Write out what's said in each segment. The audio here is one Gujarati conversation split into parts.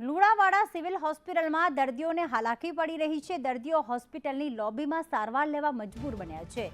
લુણાવાડા સિવિલ હોસ્પિટલમાં દર્દીઓને હાલાકી પડી રહી છે. દર્દીઓ હોસ્પિટલની લોબીમાં સારવાર લેવા મજબૂર બન્યા છે.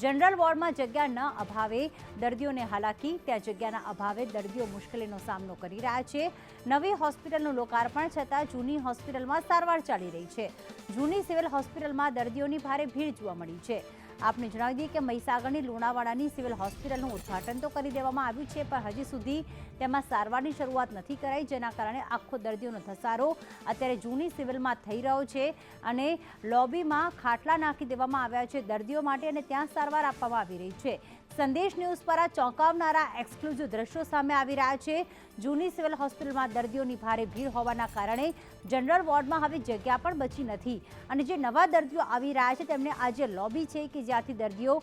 જનરલ વોર્ડમાં જગ્યા ન અભાવે દર્દીઓને હાલાકી, ત્યાં જગ્યાના અભાવે દર્દીઓ મુશ્કેલીનો સામનો કરી રહ્યા છે. નવી હોસ્પિટલનું લોકાર્પણ છતાં જૂની હોસ્પિટલમાં સારવાર ચાલી રહી છે. જૂની સિવિલ હોસ્પિટલમાં દર્દીઓની ભારે ભીડ જોવા મળી છે. આપને જણાવી દઈએ કે મહીસાગરની લુણાવાડાની સિવિલ હોસ્પિટલનું ઉદ્ઘાટન તો કરી દેવામાં આવ્યું છે, પણ હજી સુધી તેમાં સારવારની શરૂઆત નથી કરાઈ, જેના કારણે આખો દર્દીઓનો ધસારો અત્યારે જૂની સિવિલમાં થઈ રહ્યો છે અને લોબીમાં ખાટલા નાખી દેવામાં આવ્યા છે દર્દીઓ માટે અને ત્યાં સારવાર આપવામાં આવી રહી છે. સંદેશ ન્યૂઝ પર આ ચોંકાવનારા એક્સક્લુઝિવ દ્રશ્યો સામે આવી રહ્યા છે. જૂની સિવિલ હોસ્પિટલમાં દર્દીઓની ભારે ભીડ હોવાના કારણે જનરલ વોર્ડમાં હવે જગ્યા પણ બચી નથી. અને જે નવા દર્દીઓ આવી રહ્યા છે, તેમને આ જે લોબી છે કે જ્યાંથી દર્દીઓ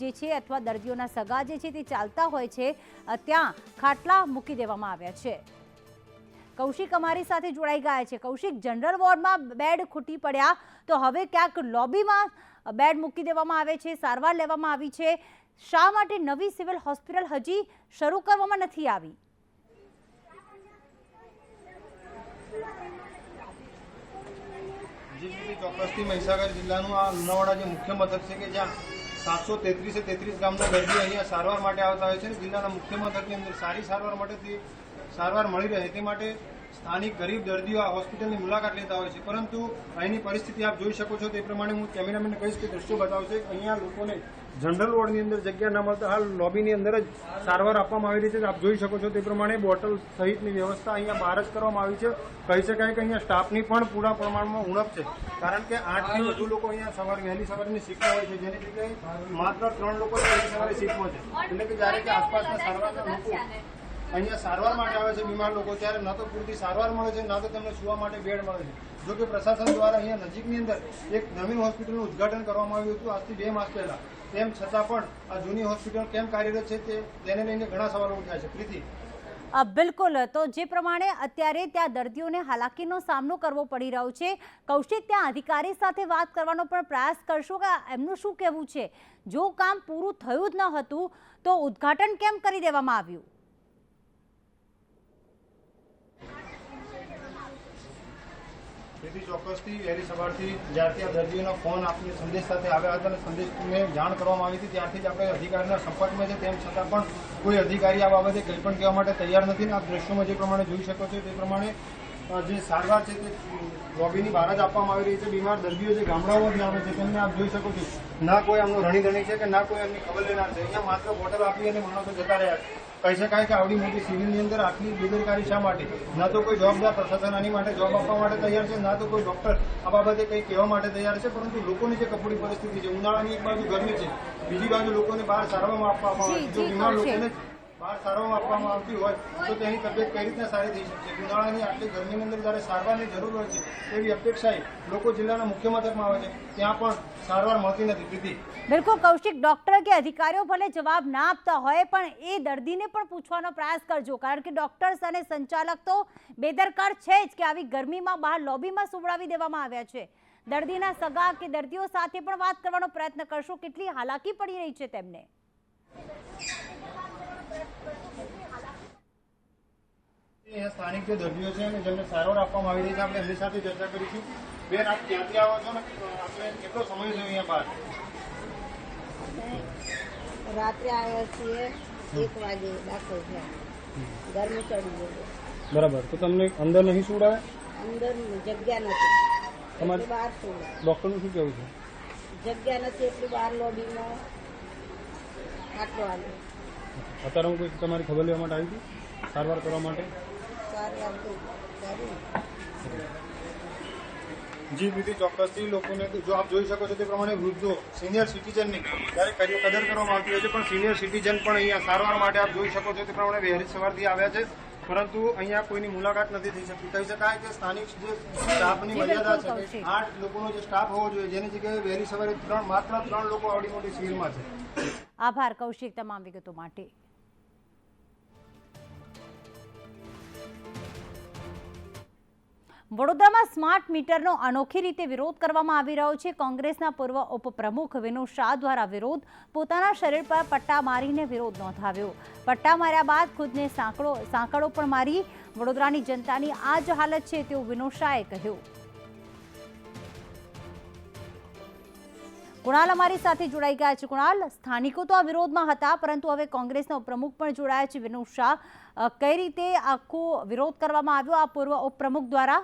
જે છે અથવા દર્દીઓના સગા જે છે તે ચાલતા હોય છે ત્યાં ખાટલા મૂકી દેવામાં આવ્યા છે. કૌશિક અમારી સાથે જોડાઈ ગયા છે. કૌશિક, જનરલ વોર્ડમાં બેડ ખૂટી પડ્યા, તો હવે ક્યાંક લોબીમાં બેડ મૂકી દેવામાં આવે છે, સારવાર લેવામાં આવી છે. શા માટે નવી સિવિલ હોસ્પિટલ હજી શરૂ કરવામાં નથી આવી? ચોક્કસથી મહીસાગર જિલ્લાનું આ લુણાવાડા જે મુખ્ય મથક છે કે જ્યાં સાતસો તેત્રીસે તેત્રીસ ગામના દર્દીઓ અહીંયા સારવાર માટે આવતા હોય છે જિલ્લાના મુખ્ય મથકની અંદર સારી સારવાર માટે સારવાર મળી રહે તે માટે સ્થાનિક ગરીબ દર્દીઓ આ હોસ્પિટલની મુલાકાત લેતા હોય છે. પરંતુ અહીંની પરિસ્થિતિ આપ જોઈ શકો છો તે પ્રમાણે હું કેમેરામેનને કહીશ કે દ્રશ્યો બતાવશે. અહીંયા લોકોને જનરલ વોર્ડની અંદર જગ્યા ન મળતા હાલ લોબીની અંદર જ સારવાર આપવામાં આવી રહી છે. આપ જોઈ શકો છો તે પ્રમાણે બોટલ સહિતની વ્યવસ્થા અહીંયા બહાર જ કરવામાં આવી છે. કહી શકાય કે અહીંયા સ્ટાફની પણ પૂરા પ્રમાણમાં ઉણપ છે. કારણ કે આઠથી વધુ લોકો અહીંયા સવારે, વહેલી સવારની શીખતા હોય છે. જેની જગ્યાએ માત્ર ત્રણ લોકો સવારે શીખવો છે. એટલે કે જ્યારે કે આસપાસના સારવારના લોકો અહીંયા સારવાર માટે આવે છે બીમાર લોકો, ત્યારે ન તો પૂરતી સારવાર મળે છે, ના તો તેમને સુવા માટે બેડ મળે છે. જો કે પ્રશાસન દ્વારા અહીંયા નજીકની અંદર એક નવીન હોસ્પિટલનું ઉદ્ઘાટન કરવામાં આવ્યું હતું આજથી બે માસ પહેલા. તેમ છતાં પણ આ જૂની હોસ્પિટલ કેમ કાર્યરત છે તેને લઈને ઘણા સવાલો ઉઠ્યા છે. પ્રીતિ. બિલકુલ. તો જે પ્રમાણે અત્યારે ત્યાં દર્દીઓને હાલાકીનો સામનો કરવો પડી રહ્યો છે, કૌશિક ત્યાં અધિકારી સાથે વાત કરવાનો પણ પ્રયાસ કરશો કે એમનું શું કહેવું છે? જો કામ પૂરું થયું જ ન હતું, તો ઉદ્ઘાટન કેમ કરી દેવામાં આવ્યું? તેથી ચોક્કસથી વહેલી સવારથી જ્યારથી આ દર્દીઓનો ફોન આપની સંદેશ સાથે આવ્યા હતા અને સંદેશને જાણ કરવામાં આવી હતી, ત્યારથી જ આપણે અધિકારીના સંપર્કમાં છે. તેમ છતાં પણ કોઈ અધિકારી આ બાબતે કંઈ પણ કહેવા માટે તૈયાર નથી અને દ્રશ્યોમાં જે પ્રમાણે જોઈ શકો છો, તે પ્રમાણે જે સારવાર છે તે લોબીની બહાર જ આપવામાં આવી રહી છે. બીમાર દર્દીઓ જે ગામડાઓમાંથી આવે છે તેમને આપ જોઈ શકો છો. ના કોઈ એમનું રણીધણી છે કે ના કોઈ એમની ખબર લેનાર છે. અહીંયા માત્ર બોટલ આપી અને માણસો જતા રહ્યા છે. કહી શકાય કે આવડી મોટી સિવિલની અંદર આટલી બેદરકારી શા માટે? ના તો કોઈ જવાબદાર પ્રશાસન આની માટે જવાબ આપવા માટે તૈયાર છે ના તો કોઈ ડોક્ટર આ બાબતે કંઈ કહેવા માટે તૈયાર છે પરંતુ લોકોની જે કપોડી પરિસ્થિતિ છે ઉનાળાની એક બાજુ ગરમી છે બીજી બાજુ લોકોને બહાર સારવારમાં આપવામાં આવે છે. જો બીમાર લોકોને બહાર સારવાર આપવામાં આવતી હોય, તો તેની તબિયત કઈ રીતના સારી થઈ શકશે? ઉનાળાની આટલી ગરમીની અંદર જ્યારે સારવારની જરૂર હોય છે, તેવી અપેક્ષાએ લોકો જિલ્લાના મુખ્ય મથકમાં આવે છે. ત્યાં પણ સારવાર મળતી નથી. પ્રીતિ. બિલકુલ, કૌશિક, ડોક્ટર કે અધિકારીઓ ભલે જવાબ ના આપતા હોય, પણ એ દર્દીને પણ પૂછવાનો પ્રયાસ કરજો. કારણ કે ડોક્ટર્સ અને સંચાલક તો બેદરકાર છે જ કે આવી ગરમીમાં બહાર લોબીમાં સુવડાવી દેવામાં આવ્યા છે. દર્દીના સગા કે દર્દીઓ સાથે પણ વાત કરવાનો પ્રયત્ન કરશો. કેટલી હાલાકી પડી રહી છે તેમને. અહીંયા સ્થાનિક જે દર્દીઓ છે અને જેમને સારવાર આપવામાં આવી રહી છે આપણે એમની સાથે ચર્ચા કરીશું. બેન આપ ક્યાંથી આવો છો ને? આપણે કેટલો સમય થયો અહીંયા બહાર? રાત્રે આવ્યા છીએ એક વાગે દાખલ થયા. ગરમી ચડી ગઈ બરાબર. તો તમને અંદર નહીં સુવડાવે? અંદર જગ્યા નથી. તમારે- બહાર ડોક્ટર ડોક્ટરનું શું કહેવું છે? જગ્યા નથી એટલી બહાર લોબીમાં આટલો આવ્યો અત્યારે હું કોઈ તમારી ખબર લેવા માટે આવી હતી? સારવાર કરવા માટે? જી બીજી ચોક્કસથી લોકોને જો આપ જોઈ શકો છો તે પ્રમાણે વૃદ્ધો સિનિયર સિટીઝનની ત્યારે કદર કદર કરવામાં આવતી હોય છે પણ સિનિયર સિટીઝન પણ અહીંયા સારવાર માટે આપ જોઈ શકો છો તે પ્રમાણે વહેલી સવારથી આવ્યા છે. પરંતુ અહીંયા કોઈની મુલાકાત નથી થઈ શકતી. કહી શકાય કે સ્થાનિક જે સ્ટાફની મર્યાદા છે આઠ લોકોનો જે સ્ટાફ હોવો જોઈએ જેની જગ્યાએ વહેલી સવારે ત્રણ માત્ર ત્રણ લોકો આવડી મોટી શિબિરમાં છે. આભાર કૌશિક તમામ વિગતો માટે. વડોદરામાં સ્માર્ટ મીટરનો અનોખી રીતે વિરોધ કરવામાં આવી રહ્યો છે. કોંગ્રેસના પૂર્વ ઉપપ્રમુખ વિનુ શાહ દ્વારા વિરોધ, પોતાના શરીર પર પટ્ટા મારીને વિરોધ નોંધાવ્યો. પટ્ટા માર્યા બાદ ખુદને સાંકળો સાંકળો પણ મારી વડોદરાની જનતાની આ જ હાલત છે તેવું વિનુ શાહે કહ્યું. કુણાલ અમારી સાથે જોડાઈ ગયા છે. કુણાલ, સ્થાનિકો તો આ વિરોધમાં હતા, પરંતુ હવે કોંગ્રેસના ઉપપ્રમુખ પણ જોડાયા છે. વિનુ શાહ કઈ રીતે આખો વિરોધ કરવામાં આવ્યો? આ પૂર્વ ઉપપ્રમુખ દ્વારા